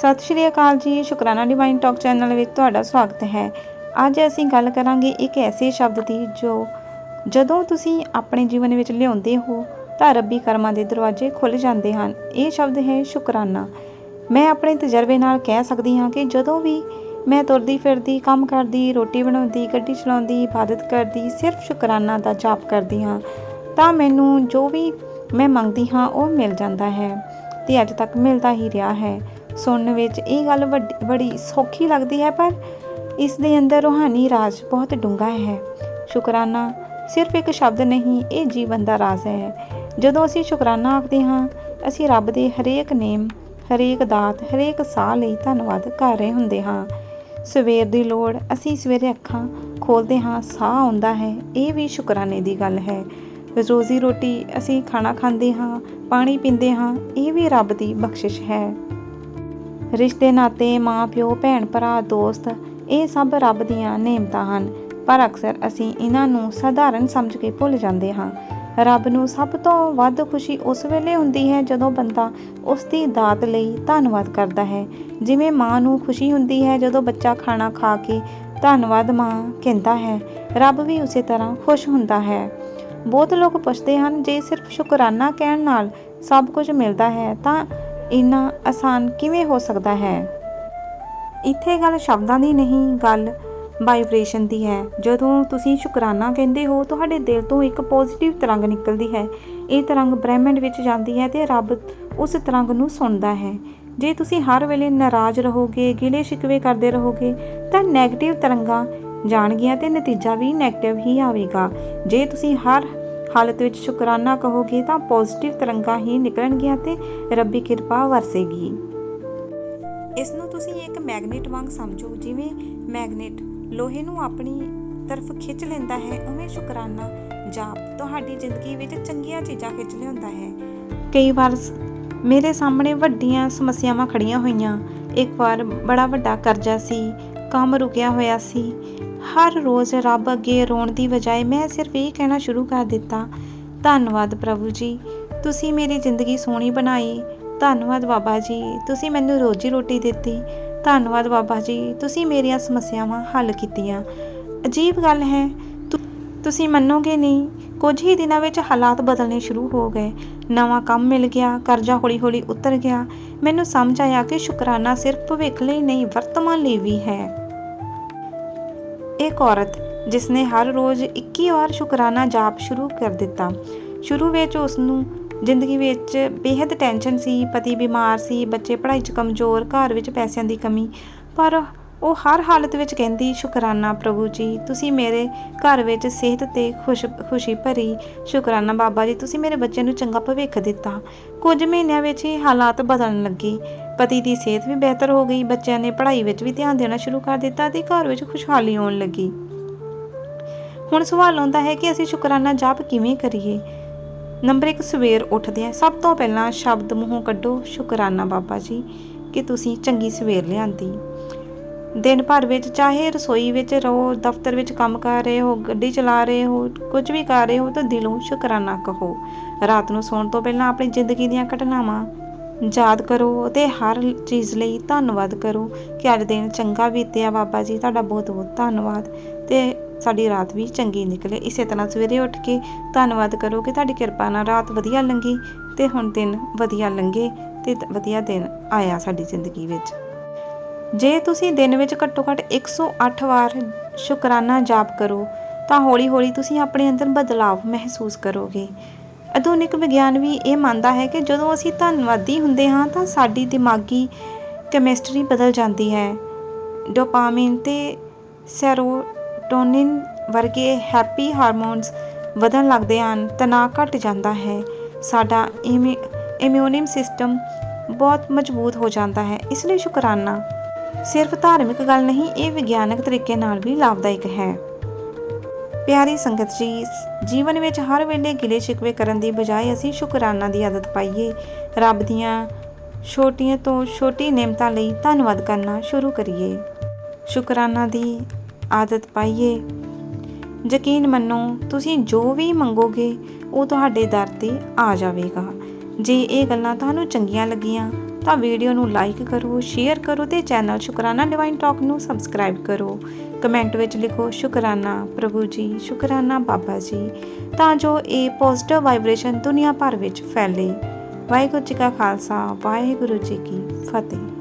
ਸਤਿ ਸ਼੍ਰੀ ਅਕਾਲ ਜੀ, ਸ਼ੁਕਰਾਨਾ ਡਿਵਾਈਨ ਟਾਕ ਚੈਨਲ ਵਿੱਚ ਤੁਹਾਡਾ ਸਵਾਗਤ ਹੈ। ਅੱਜ ਅਸੀਂ ਗੱਲ ਕਰਾਂਗੇ ਇੱਕ ਐਸੇ ਸ਼ਬਦ ਦੀ ਜੋ ਜਦੋਂ ਤੁਸੀਂ ਆਪਣੇ ਜੀਵਨ ਵਿੱਚ ਲਿਆਉਂਦੇ ਹੋ ਤਾਂ ਰੱਬੀ ਕਰਮਾਂ ਦੇ ਦਰਵਾਜ਼ੇ ਖੁੱਲ ਜਾਂਦੇ ਹਨ। ਇਹ ਸ਼ਬਦ ਹੈ ਸ਼ੁਕਰਾਨਾ। ਮੈਂ ਆਪਣੇ ਤਜਰਬੇ ਨਾਲ ਕਹਿ ਸਕਦੀ ਹਾਂ ਕਿ ਜਦੋਂ ਵੀ ਮੈਂ ਤੁਰਦੀ ਫਿਰਦੀ, ਕੰਮ ਕਰਦੀ, ਰੋਟੀ ਬਣਾਉਂਦੀ, ਗੱਡੀ ਚਲਾਉਂਦੀ, ਇਬਾਦਤ ਕਰਦੀ, ਸਿਰਫ ਸ਼ੁਕਰਾਨਾ ਦਾ ਜਾਪ ਕਰਦੀ ਹਾਂ, ਤਾਂ ਮੈਨੂੰ ਜੋ ਵੀ ਮੈਂ ਮੰਗਦੀ ਹਾਂ ਉਹ ਮਿਲ ਜਾਂਦਾ ਹੈ ਤੇ ਅੱਜ ਤੱਕ ਮਿਲਦਾ ਹੀ ਰਿਹਾ ਹੈ। ਸੁਣਨ ਵਿੱਚ ਇਹ ਗੱਲ ਵੱਡੀ, ਬੜੀ ਸੌਖੀ ਲੱਗਦੀ ਹੈ, ਪਰ ਇਸ ਦੇ ਅੰਦਰ ਰੂਹਾਨੀ ਰਾਜ ਬਹੁਤ ਡੂੰਘਾ ਹੈ। ਸ਼ੁਕਰਾਨਾ ਸਿਰਫ ਇੱਕ ਸ਼ਬਦ ਨਹੀਂ, ਇਹ ਜੀਵਨ ਦਾ ਰਾਜ਼ ਹੈ। ਜਦੋਂ ਅਸੀਂ ਸ਼ੁਕਰਾਨਾ ਆਖਦੇ ਹਾਂ, ਅਸੀਂ ਰੱਬ ਦੇ ਹਰੇਕ ਨੇਮ, ਹਰੇਕ ਦਾਤ, ਹਰੇਕ ਸਾਹ ਲਈ ਧੰਨਵਾਦ ਕਰ ਰਹੇ ਹੁੰਦੇ ਹਾਂ। ਸਵੇਰ ਦੀ ਲੋੜ, ਅਸੀਂ ਸਵੇਰੇ ਅੱਖਾਂ ਖੋਲਦੇ ਹਾਂ, ਸਾਹ ਆਉਂਦਾ ਹੈ, ਇਹ ਵੀ ਸ਼ੁਕਰਾਨੇ ਦੀ ਗੱਲ ਹੈ। ਰੋਜ਼ੀ ਰੋਟੀ ਅਸੀਂ ਖਾਣਾ ਖਾਂਦੇ ਹਾਂ, ਪਾਣੀ ਪੀਂਦੇ ਹਾਂ, ਇਹ ਵੀ ਰੱਬ ਦੀ ਬਖਸ਼ਿਸ਼ ਹੈ। ਰਿਸ਼ਤੇ, ਨਾਤੇ, ਮਾਂ, ਪਿਓ, ਭੈਣ, ਭਰਾ, ਦੋਸਤ, ਇਹ ਸਭ ਰੱਬ ਦੀਆਂ ਨੇਮਤਾਂ ਹਨ। ਪਰ ਅਕਸਰ ਅਸੀਂ ਇਹਨਾਂ ਨੂੰ ਸਧਾਰਨ ਸਮਝ ਕੇ ਭੁੱਲ ਜਾਂਦੇ ਹਾਂ। ਰੱਬ ਨੂੰ ਸਭ ਤੋਂ ਵੱਧ ਖੁਸ਼ੀ ਉਸ ਵੇਲੇ ਹੁੰਦੀ ਹੈ ਜਦੋਂ ਬੰਦਾ ਉਸ ਦੀ ਦਾਤ ਲਈ ਧੰਨਵਾਦ ਕਰਦਾ ਹੈ। ਜਿਵੇਂ ਮਾਂ ਨੂੰ ਖੁਸ਼ੀ ਹੁੰਦੀ ਹੈ ਜਦੋਂ ਬੱਚਾ ਖਾਣਾ ਖਾ ਕੇ ਧੰਨਵਾਦ ਮਾਂ ਕਹਿੰਦਾ ਹੈ, ਰੱਬ ਵੀ ਉਸੇ ਤਰ੍ਹਾਂ ਖੁਸ਼ ਹੁੰਦਾ ਹੈ। ਬਹੁਤ ਲੋਕ ਪੁੱਛਦੇ ਹਨ, ਜੇ ਸਿਰਫ ਸ਼ੁਕਰਾਨਾ ਕਹਿਣ ਨਾਲ ਸਭ ਕੁਝ ਮਿਲਦਾ ਹੈ ਤਾਂ ਇੰਨਾ ਆਸਾਨ ਕਿਵੇਂ ਹੋ ਸਕਦਾ ਹੈ? ਇੱਥੇ ਗੱਲ ਸ਼ਬਦਾਂ ਦੀ ਨਹੀਂ, ਗੱਲ ਵਾਈਬ੍ਰੇਸ਼ਨ ਦੀ ਹੈ। ਜਦੋਂ ਤੁਸੀਂ ਸ਼ੁਕਰਾਨਾ ਕਹਿੰਦੇ ਹੋ, ਤੁਹਾਡੇ ਦਿਲ ਤੋਂ ਇੱਕ ਪੋਜ਼ਿਟਿਵ ਤਰੰਗ ਨਿਕਲਦੀ ਹੈ। ਇਹ ਤਰੰਗ ਬ੍ਰਹਿਮੰਡ ਵਿੱਚ ਜਾਂਦੀ ਹੈ ਤੇ ਰੱਬ ਉਸ ਤਰੰਗ ਨੂੰ ਸੁਣਦਾ ਹੈ। ਜੇ ਤੁਸੀਂ ਹਰ ਵੇਲੇ ਨਾਰਾਜ਼ ਰਹੋਗੇ, ਗਿਲੇ ਸ਼ਿਕਵੇ ਕਰਦੇ ਰਹੋਗੇ, ਤਾਂ 네ਗੇਟਿਵ ਤਰੰਗਾਂ ਜਾਣਗੀਆਂ ਤੇ ਨਤੀਜਾ ਵੀ 네ਗੇਟਿਵ ਹੀ ਆਵੇਗਾ। ਜੇ ਤੁਸੀਂ ਹਰ ਹਾਲਤ ਵਿੱਚ ਸ਼ੁਕਰਾਨਾ ਕਹੋਗੇ ਤਾਂ ਪੋਜ਼ਿਟਿਵ ਤਰੰਗਾਂ ਹੀ ਨਿਕਲਣਗੀਆਂ ਤੇ ਰੱਬੀ ਕਿਰਪਾ ਵਰਸੇਗੀ। ਇਸ ਨੂੰ ਤੁਸੀਂ ਇੱਕ ਮੈਗਨੇਟ ਵਾਂਗ ਸਮਝੋ, ਜਿਵੇਂ ਮੈਗਨੇਟ ਲੋਹੇ ਨੂੰ ਆਪਣੀ ਤਰਫ ਖਿੱਚ ਲੈਂਦਾ ਹੈ, ਉਵੇਂ ਸ਼ੁਕਰਾਨਾ ਜਾਪ ਤੁਹਾਡੀ ਜ਼ਿੰਦਗੀ ਵਿੱਚ ਚੰਗੀਆਂ ਚੀਜ਼ਾਂ ਖਿੱਚ ਲਿਆਉਂਦਾ ਹੈ। ਕਈ ਵਾਰ ਮੇਰੇ ਸਾਹਮਣੇ ਵੱਡੀਆਂ ਸਮੱਸਿਆਵਾਂ ਖੜੀਆਂ ਹੋਈਆਂ। ਇੱਕ ਵਾਰ ਬੜਾ ਵੱਡਾ ਕਰਜ਼ਾ ਸੀ, ਕੰਮ ਰੁਕਿਆ ਹੋਇਆ ਸੀ। ਹਰ ਰੋਜ਼ ਰੱਬ ਅੱਗੇ ਰੋਣ ਦੀ ਬਜਾਏ ਮੈਂ ਸਿਰਫ ਇਹ ਕਹਿਣਾ ਸ਼ੁਰੂ ਕਰ ਦਿੱਤਾ, ਧੰਨਵਾਦ ਪ੍ਰਭੂ ਜੀ, ਤੁਸੀਂ ਮੇਰੀ ਜ਼ਿੰਦਗੀ ਸੋਹਣੀ ਬਣਾਈ, ਧੰਨਵਾਦ ਬਾਬਾ ਜੀ, ਤੁਸੀਂ ਮੈਨੂੰ ਰੋਜੀ ਰੋਟੀ ਦਿੱਤੀ, ਧੰਨਵਾਦ ਬਾਬਾ ਜੀ, ਤੁਸੀਂ ਮੇਰੀਆਂ ਸਮੱਸਿਆਵਾਂ ਹੱਲ ਕੀਤੀਆਂ। ਅਜੀਬ ਗੱਲ ਹੈ, ਤੁ- ਤੁਸੀਂ ਮੰਨੋਗੇ ਨਹੀਂ, ਕੁਝ ਹੀ ਦਿਨਾਂ ਵਿੱਚ ਹਾਲਾਤ ਬਦਲਣੇ ਸ਼ੁਰੂ ਹੋ ਗਏ। ਨਵਾਂ ਕੰਮ ਮਿਲ ਗਿਆ, ਕਰਜ਼ਾ ਹੌਲੀ-ਹੌਲੀ ਉਤਰ ਗਿਆ। ਮੈਨੂੰ ਸਮਝ ਆਇਆ ਕਿ ਸ਼ੁਕਰਾਨਾ ਸਿਰਫ ਭਵਿੱਖ ਲਈ ਨਹੀਂ, ਵਰਤਮਾਨ ਲਈ ਵੀ ਹੈ। ਇੱਕ ਔਰਤ ਜਿਸ ਨੇ ਹਰ ਰੋਜ਼ 21 ਵਾਰ ਸ਼ੁਕਰਾਨਾ ਜਾਪ ਸ਼ੁਰੂ ਕਰ ਦਿੱਤਾ। ਸ਼ੁਰੂ ਵਿੱਚ ਉਸ ਨੂੰ ਜ਼ਿੰਦਗੀ ਵਿੱਚ ਬੇਹੱਦ ਟੈਨਸ਼ਨ ਸੀ, ਪਤੀ ਬਿਮਾਰ ਸੀ, ਬੱਚੇ ਪੜ੍ਹਾਈ 'ਚ ਕਮਜ਼ੋਰ, ਘਰ ਵਿੱਚ ਪੈਸਿਆਂ ਦੀ ਕਮੀ। ਪਰ ਉਹ ਹਰ ਹਾਲਤ ਵਿੱਚ ਕਹਿੰਦੀ, ਸ਼ੁਕਰਾਨਾ, ਪ੍ਰਭੂ ਜੀ, ਤੁਸੀਂ ਮੇਰੇ ਘਰ ਵਿੱਚ ਸਿਹਤ ਤੇ ਖੁਸ਼, ਖੁਸ਼ੀ ਭਰੀ ਸ਼ੁਕਰਾਨਾ ਬਾਬਾ ਜੀ, ਤੁਸੀਂ ਮੇਰੇ ਬੱਚੇ ਨੂੰ ਚੰਗਾ ਭਵਿੱਖ ਦਿੱਤਾ। ਕੁਝ ਮਹੀਨਿਆਂ ਵਿੱਚ ਹੀ ਹਾਲਾਤ ਬਦਲਣ ਲੱਗੇ। ਪਤੀ ਦੀ ਸਿਹਤ ਵੀ ਬਿਹਤਰ ਹੋ ਗਈ। ਬੱਚਿਆਂ ਨੇ ਪੜ੍ਹਾਈ ਵਿੱਚ ਵੀ ਧਿਆਨ ਦੇਣਾ ਸ਼ੁਰੂ ਕਰ ਦਿੱਤਾ ਤੇ ਘਰ ਵਿੱਚ ਖੁਸ਼ਹਾਲੀ ਆਉਣ ਲੱਗੀ। ਹੁਣ ਸਵਾਲ ਆਉਂਦਾ ਹੈ ਕਿ ਅਸੀਂ ਸ਼ੁਕਰਾਨਾ ਜਾਪ ਕਿਵੇਂ ਕਰੀਏ? ਨੰਬਰ 1 ਸਵੇਰ ਉੱਠਦੇ ਆ ਸਭ ਤੋਂ ਪਹਿਲਾਂ ਸ਼ਬਦ ਮੂੰਹੋਂ ਕੱਢੋ, ਸ਼ੁਕਰਾਨਾ ਬਾਬਾ ਜੀ, ਕਿ ਤੁਸੀਂ ਚੰਗੀ ਸਵੇਰ ਲਿਆਂਦੀ। ਦਿਨ ਭਰ ਵਿੱਚ ਚਾਹੇ ਰਸੋਈ ਵਿੱਚ ਰਹੋ, ਦਫ਼ਤਰ ਵਿੱਚ ਕੰਮ ਕਰ ਰਹੇ ਹੋ, ਗੱਡੀ ਚਲਾ ਰਹੇ ਹੋ, ਕੁਝ ਵੀ ਕਰ ਰਹੇ ਹੋ ਤਾਂ ਦਿਲੋਂ ਸ਼ੁਕਰਾਨਾ ਕਹੋ। ਰਾਤ ਨੂੰ ਸੌਣ ਤੋਂ ਪਹਿਲਾਂ ਆਪਣੀ ਜ਼ਿੰਦਗੀ ਦੀਆਂ ਘਟਨਾਵਾਂ ਯਾਦ ਕਰੋ ਅਤੇ ਹਰ ਚੀਜ਼ ਲਈ ਧੰਨਵਾਦ ਕਰੋ ਕਿ ਅੱਜ ਦਿਨ ਚੰਗਾ ਬੀਤਿਆ ਬਾਬਾ ਜੀ, ਤੁਹਾਡਾ ਬਹੁਤ ਬਹੁਤ ਧੰਨਵਾਦ ਤੇ ਸਾਡੀ ਰਾਤ ਵੀ ਚੰਗੀ ਨਿਕਲੇ। ਇਸੇ ਤਰ੍ਹਾਂ ਸਵੇਰੇ ਉੱਠ ਕੇ ਧੰਨਵਾਦ ਕਰੋ ਕਿ ਤੁਹਾਡੀ ਕਿਰਪਾ ਨਾਲ ਰਾਤ ਵਧੀਆ ਲੰਘੀ ਤੇ ਹੁਣ ਦਿਨ ਵਧੀਆ ਲੰਘੇ ਤੇ ਵਧੀਆ ਦਿਨ ਆਇਆ ਸਾਡੀ ਜ਼ਿੰਦਗੀ ਵਿੱਚ। ਜੇ ਤੁਸੀਂ ਦਿਨ ਵਿੱਚ ਘੱਟੋ ਘੱਟ 108 ਵਾਰ ਸ਼ੁਕਰਾਨਾ ਜਾਪ ਕਰੋ, ਤਾਂ ਹੌਲੀ-ਹੌਲੀ ਤੁਸੀਂ ਆਪਣੇ ਅੰਦਰ ਬਦਲਾਵ ਮਹਿਸੂਸ ਕਰੋਗੇ। ਆਧੁਨਿਕ ਵਿਗਿਆਨ ਵੀ ਇਹ ਮੰਨਦਾ ਹੈ ਕਿ ਜਦੋਂ ਅਸੀਂ ਧੰਨਵਾਦੀ ਹੁੰਦੇ ਹਾਂ ਤਾਂ ਸਾਡੀ ਦਿਮਾਗੀ ਕੈਮਿਸਟਰੀ ਬਦਲ ਜਾਂਦੀ ਹੈ। ਡੋਪਾਮਾਈਨ ਤੇ ਸੈਰੋਟੋਨਿਨ ਵਰਗੇ ਹੈਪੀ ਹਾਰਮੋਨਸ ਵਧਣ ਲੱਗਦੇ ਹਨ, ਤਣਾਅ ਘਟ ਜਾਂਦਾ ਹੈ, ਸਾਡਾ ਇਮਿ- ਇਮਿਊਨਿਮ ਸਿਸਟਮ ਬਹੁਤ ਮਜ਼ਬੂਤ ਹੋ ਜਾਂਦਾ ਹੈ। ਇਸ ਲਈ ਸ਼ੁਕਰਾਨਾ। ਸਿਰਫ ਧਾਰਮਿਕ ਗੱਲ ਨਹੀਂ, ਇਹ ਵਿਗਿਆਨਕ ਤਰੀਕੇ ਨਾਲ ਵੀ ਲਾਭਦਾਇਕ ਹੈ। ਪਿਆਰੀ ਸੰਗਤ ਜੀ, ਜੀਵਨ ਵਿੱਚ ਹਰ ਵੇਲੇ ਗਿਲੇ ਸ਼ਿਕਵੇ ਕਰਨ ਦੀ ਬਜਾਏ ਅਸੀਂ ਸ਼ੁਕਰਾਨਾ ਦੀ ਆਦਤ ਪਾਈਏ। ਰੱਬ ਦੀਆਂ ਛੋਟੀਆਂ ਤੋਂ ਛੋਟੀ ਨੇਮਤਾਂ ਲਈ ਧੰਨਵਾਦ ਕਰਨਾ ਸ਼ੁਰੂ ਕਰੀਏ। ਸ਼ੁਕਰਾਨਾ ਦੀ ਆਦਤ ਪਾਈਏ। ਯਕੀਨ ਮੰਨੋ, ਤੁਸੀਂ ਜੋ ਵੀ ਮੰਗੋਗੇ, ਉਹ ਤੁਹਾਡੇ ਦਰ ਤੇ ਆ ਜਾਵੇਗਾ। ਜੇ ਇਹ ਗੱਲਾਂ ਤੁਹਾਨੂੰ ਚੰਗੀਆਂ ਲੱਗੀਆਂ ਤਾਂ ਵੀਡੀਓ ਨੂੰ ਲਾਈਕ ਕਰੋ, ਸ਼ੇਅਰ ਕਰੋ ਤੇ ਚੈਨਲ ਸ਼ੁਕਰਾਨਾ ਡਿਵਾਈਨ ਟਾਕ ਨੂੰ ਸਬਸਕ੍ਰਾਈਬ ਕਰੋ। ਕਮੈਂਟ ਵਿੱਚ ਲਿਖੋ, ਸ਼ੁਕਰਾਨਾ ਪ੍ਰਭੂ ਜੀ, ਸ਼ੁਕਰਾਨਾ ਬਾਬਾ ਜੀ, ਤਾਂ ਜੋ ਇਹ ਪੋਜ਼ਿਟਿਵ ਵਾਈਬ੍ਰੇਸ਼ਨ ਦੁਨੀਆ ਭਰ ਵਿੱਚ ਫੈਲੇ। ਵਾਹਿਗੁਰੂ ਜੀ ਕਾ ਖਾਲਸਾ, ਵਾਹਿਗੁਰੂ ਜੀ ਕੀ ਫਤਿਹ।